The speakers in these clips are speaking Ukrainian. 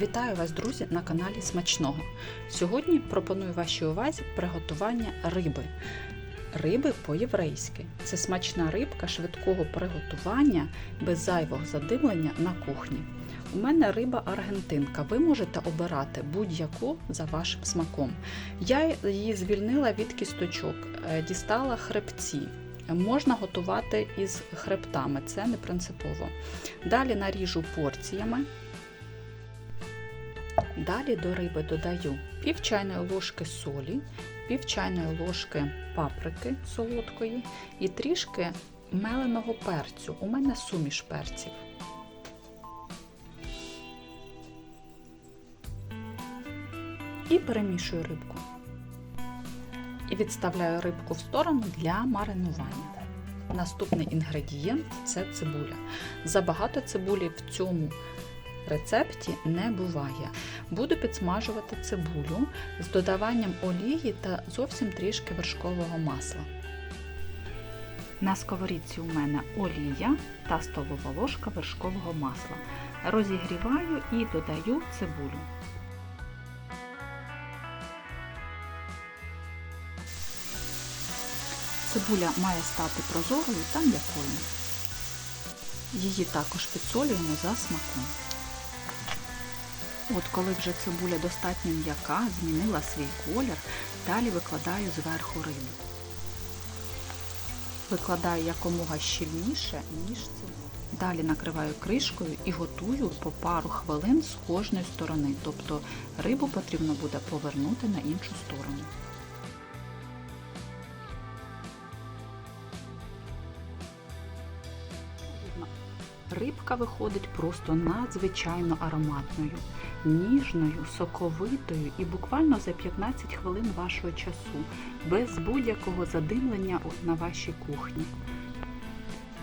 Вітаю вас, друзі, на каналі Смачного. Сьогодні пропоную вашій увазі приготування риби. Риби по-єврейськи. Це смачна рибка швидкого приготування без зайвого задимлення на кухні. У мене риба аргентинка. Ви можете обирати будь-яку за вашим смаком. Я її звільнила від кісточок, е, дістала хребці. Можна готувати із хребтами, це не принципово. Далі наріжу порціями. Далі до риби додаю пів чайної ложки солі, пів чайної ложки паприки солодкої і трішки меленого перцю. У мене суміш перців. І перемішую рибку. І відставляю рибку в сторону для маринування. Наступний інгредієнт це цибуля. Забагато цибулі в цьому рецепті не буває. Буду підсмажувати цибулю з додаванням олії та зовсім трішки вершкового масла. На сковорідці у мене олія та столова ложка вершкового масла. Розігріваю і додаю цибулю. Цибуля має стати прозорою та м'якою. Її також підсолюємо за смаком. От коли вже цибуля достатньо м'яка, змінила свій колір, далі викладаю зверху рибу. Викладаю якомога щільніше, ніж цибуля. Далі накриваю кришкою і готую по пару хвилин з кожної сторони, тобто рибу потрібно буде повернути на іншу сторону. Рибка виходить просто надзвичайно ароматною, ніжною, соковитою і буквально за 15 хвилин вашого часу, без будь-якого задимлення на вашій кухні.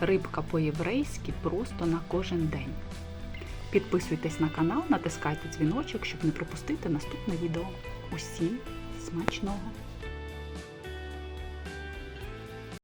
Рибка по-єврейськи просто на кожен день. Підписуйтесь на канал, натискайте дзвіночок, щоб не пропустити наступне відео. Усім смачного!